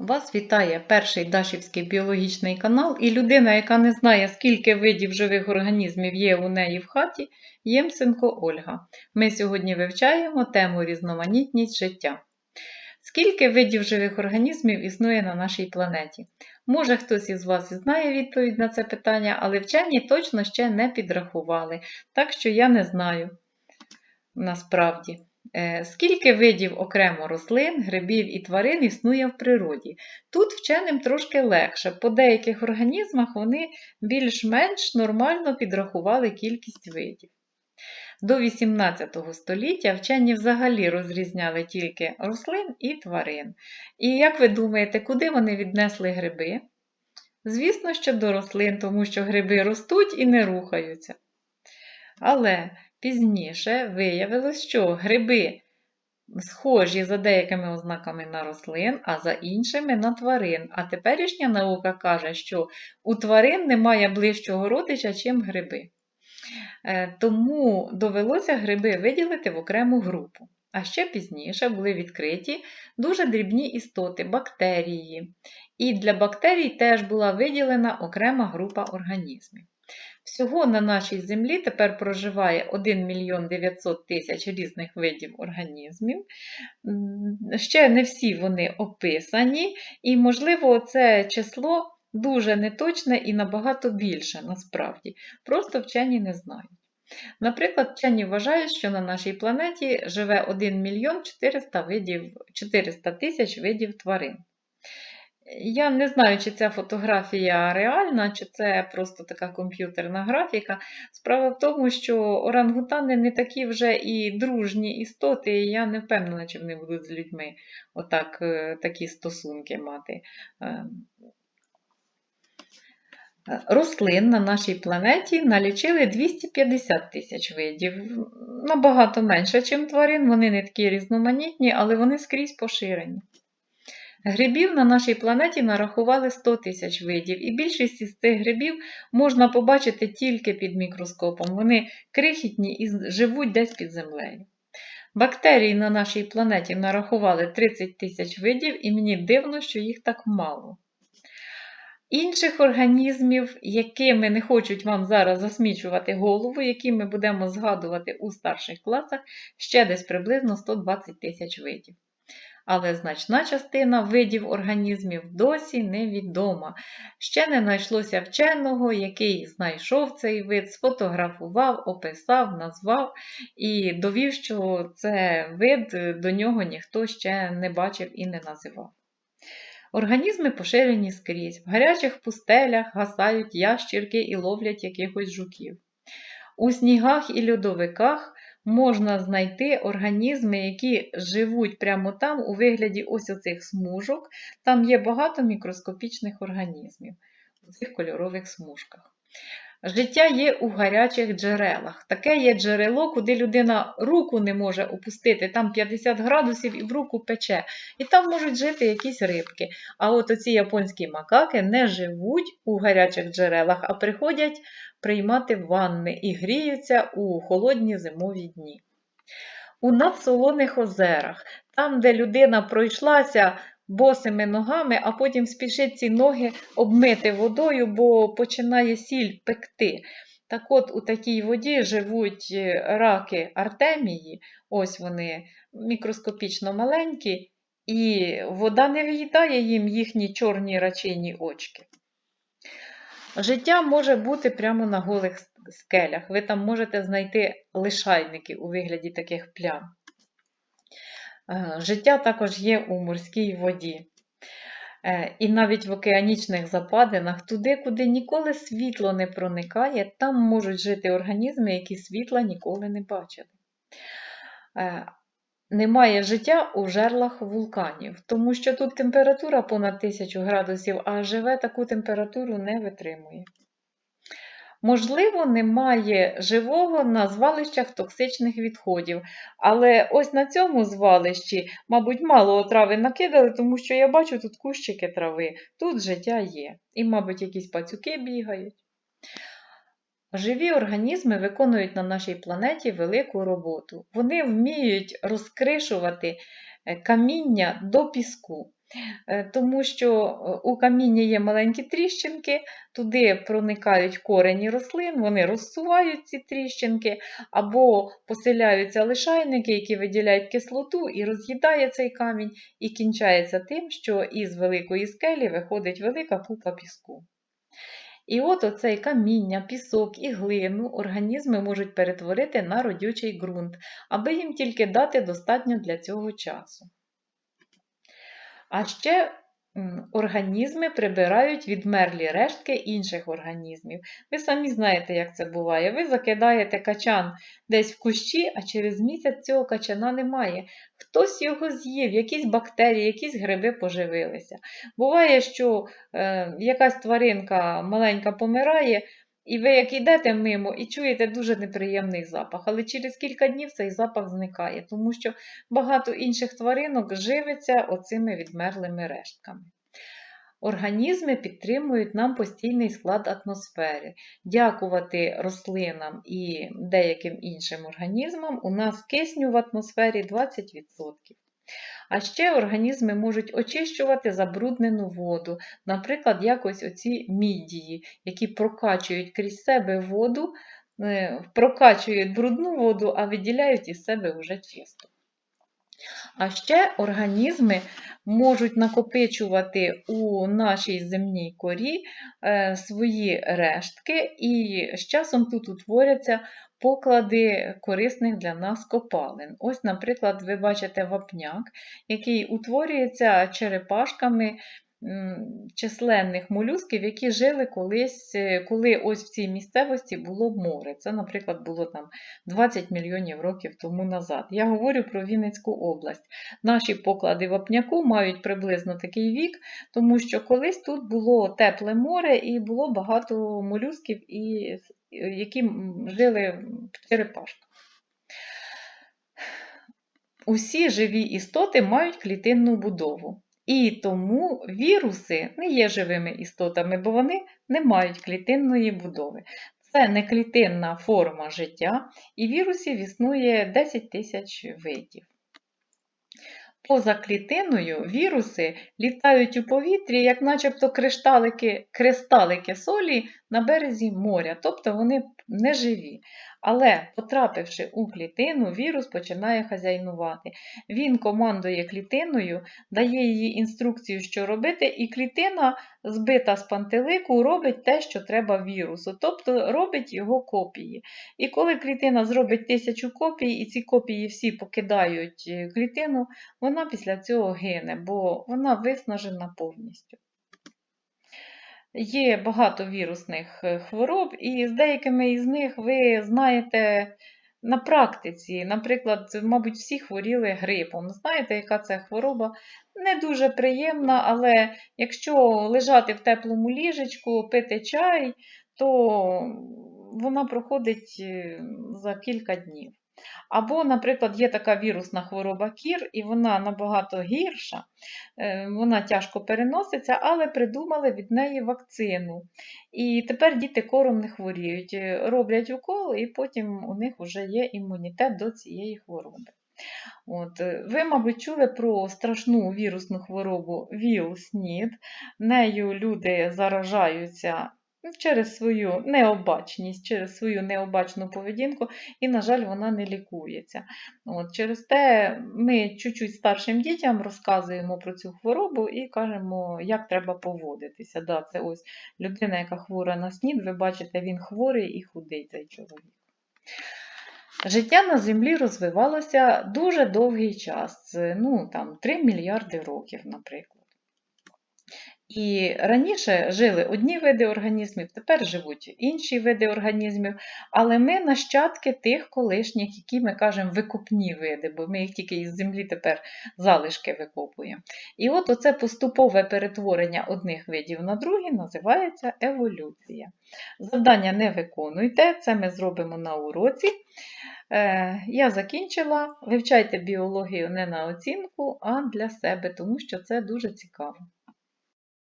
Вас вітає перший Дашівський біологічний канал і людина, яка не знає, скільки видів живих організмів є у неї в хаті, Ємценко Ольга. Ми сьогодні вивчаємо тему різноманітність життя. Скільки видів живих організмів існує на нашій планеті? Може хтось із вас знає відповідь на це питання, але вчені точно ще не підрахували, так що я не знаю насправді. Е, Скільки видів окремо рослин, грибів і тварин існує в природі? Тут вченим трошки легше. По деяких організмах вони більш-менш нормально підрахували кількість видів. До 18 століття вчені взагалі розрізняли тільки рослин і тварин. І як ви думаєте, куди вони віднесли гриби? Звісно, що до рослин, тому що гриби ростуть і не рухаються. Але пізніше виявилось, що гриби схожі за деякими ознаками на рослин, а за іншими на тварин. А теперішня наука каже, що у тварин немає ближчого родича, чим гриби. Е, Тому довелося гриби виділити в окрему групу. А ще пізніше були відкриті дуже дрібні істоти, бактерії. І для бактерій теж була виділена окрема група організмів. Всього на нашій землі тепер проживає 1 мільйон 900 тисяч різних видів організмів. Ще не всі вони описані, і, можливо, це число дуже неточне і набагато більше насправді. Просто вчені не знають. Наприклад, вчені вважають, що на нашій планеті живе 1 мільйон 400 видів, 400 тисяч видів тварин. Я не знаю, чи ця фотографія реальна, чи це просто така комп'ютерна графіка. Справа в тому, що орангутани не такі вже і дружні істоти, і я не впевнена, чи вони будуть з людьми отак, е, такі стосунки мати. Е, Рослин на нашій планеті налічили 250 тисяч видів. Набагато менше, ніж тварин, вони не такі різноманітні, але вони скрізь поширені. Грибів на нашій планеті нарахували 100 тисяч видів, і більшість із цих грибів можна побачити тільки під мікроскопом. Вони крихітні і живуть десь під землею. Бактерій на нашій планеті нарахували 30 тисяч видів, і мені дивно, що їх так мало. Інших організмів, якими не хочуть вам зараз засмічувати голову, які ми будемо згадувати у старших класах, ще десь приблизно 120 тисяч видів. Але значна частина видів організмів досі невідома. Ще не знайшлося вченого, який знайшов цей вид, сфотографував, описав, назвав і довів, що це вид до нього ніхто ще не бачив і не називав. Організми поширені скрізь. В гарячих пустелях гасають ящірки і ловлять якихось жуків. У снігах і льодовиках можна знайти організми, які живуть прямо там у вигляді ось оцих смужок. Там є багато мікроскопічних організмів у цих кольорових смужках. Життя є у гарячих джерелах. Таке є джерело, куди людина руку не може опустити, там 50 градусів і в руку пече. І там можуть жити якісь рибки. А от оці японські макаки не живуть у гарячих джерелах, а приходять приймати ванни і гріються у холодні зимові дні. У надсолоних озерах, там, де людина пройшлася босими ногами, а потім спішить ці ноги обмити водою, бо починає сіль пекти. Так от у такій воді живуть е, раки артемії, ось вони мікроскопічно маленькі, і вода не в'їдає їм їхні чорні рачині очки. Життя може бути прямо на голих скелях. Ви там можете знайти лишайники у вигляді таких плям. Е, Життя також є у морській воді. Е, І навіть в океанічних западинах, туди, куди ніколи світло не проникає, там можуть жити організми, які світла ніколи не бачили. Е, Немає життя у жерлах вулканів, тому що тут температура понад 1000 градусів, а живе таку температуру не витримує. Можливо, немає живого на звалищах токсичних відходів, але ось на цьому звалищі, мабуть, мало отрави накидали, тому що я бачу тут кущики трави, тут життя є. І, мабуть, якісь пацюки бігають. Живі організми виконують на нашій планеті велику роботу. Вони вміють розкришувати е, каміння до піску. Е, Тому що е, у камінні є маленькі тріщинки, туди проникають корені рослин, вони розсувають ці тріщинки, або поселяються лишайники, які виділяють кислоту, і роз'їдає цей камінь, і кінчається тим, що із великої скелі виходить велика купа піску. І от оцей каміння, пісок і глину організми можуть перетворити на родючий ґрунт, аби їм тільки дати достатньо для цього часу. А ще організми прибирають відмерлі рештки інших організмів. Ви самі знаєте, як це буває. Ви закидаєте качан десь в кущі, а через місяць цього качана немає. Хтось його з'їв, якісь бактерії, якісь гриби поживилися. Буває, що е, якась тваринка маленька помирає, і ви як йдете мимо і чуєте дуже неприємний запах, але через кілька днів цей запах зникає, тому що багато інших тваринок живиться оцими відмерлими рештками. Організми підтримують нам постійний склад атмосфери. Дякувати рослинам і деяким іншим організмам у нас кисню в атмосфері 20%. А ще організми можуть очищувати забруднену воду, наприклад, якось оці мідії, які прокачують крізь себе воду, е, прокачують брудну воду, а виділяють із себе вже чисту. А ще організми можуть накопичувати у нашій земній корі е, свої рештки, і з часом тут утворяться поклади корисних для нас копалин. Ось, наприклад, ви бачите вапняк, який утворюється черепашками численних молюсків, які жили колись, е, коли ось в цій місцевості було море. Це, наприклад, було там 20 мільйонів років тому назад. Я говорю про Вінницьку область. Наші поклади вапняку мають приблизно такий вік, тому що колись тут було тепле море і було багато молюсків, які жили в черепашках. Усі живі істоти мають клітинну будову. І тому віруси не є живими істотами, бо вони не мають клітинної будови. Це не клітинна форма життя, і вірусів існує 10 тисяч видів. Поза клітиною віруси літають у повітрі, як начебто кришталики, кристалики солі на березі моря, тобто вони не живі. Але, потрапивши у клітину, вірус починає хазяйнувати. Він командує клітиною, дає їй інструкцію, що робити, і клітина, збита з пантелику, робить те, що треба вірусу, тобто робить його копії. І коли клітина зробить тисячу копій, і ці копії всі покидають е, клітину, вона після цього гине, бо вона виснажена повністю. Є багато вірусних е, хвороб, і з деякими із них ви знаєте на практиці. Наприклад, мабуть, всі хворіли грипом. Знаєте, яка це хвороба? Не дуже приємна, але якщо лежати в теплому ліжечку, пити чай, то вона проходить е, за кілька днів. Або, наприклад, є така вірусна хвороба кір, і вона набагато гірша, е, вона тяжко переноситься, але придумали від неї вакцину. І тепер діти кором не хворіють, Е, роблять укол, і потім у них вже є імунітет до цієї хвороби. От, е, ви, мабуть, чули про страшну вірусну хворобу ВІЛ-СНІД. Нею люди заражаються через свою необачність, через свою необачну поведінку, і, на жаль, вона не лікується. От, через те ми чуть-чуть старшим дітям розказуємо про цю хворобу і кажемо, як треба поводитися. Да, це ось людина, яка хвора на снід, ви бачите, він хворий і худий цей чоловік. Життя на Землі розвивалося дуже довгий час, ну, там, 3 мільярди років, наприклад. І раніше жили одні види організмів, тепер живуть інші види організмів, але ми нащадки тих колишніх, які ми кажемо викупні види, бо ми їх тільки із землі тепер залишки викопуємо. І от оце поступове перетворення одних видів на другі називається еволюція. Завдання не виконуйте, це ми зробимо на уроці. Е, Я закінчила. Вивчайте біологію не на оцінку, а для себе, тому що це дуже цікаво.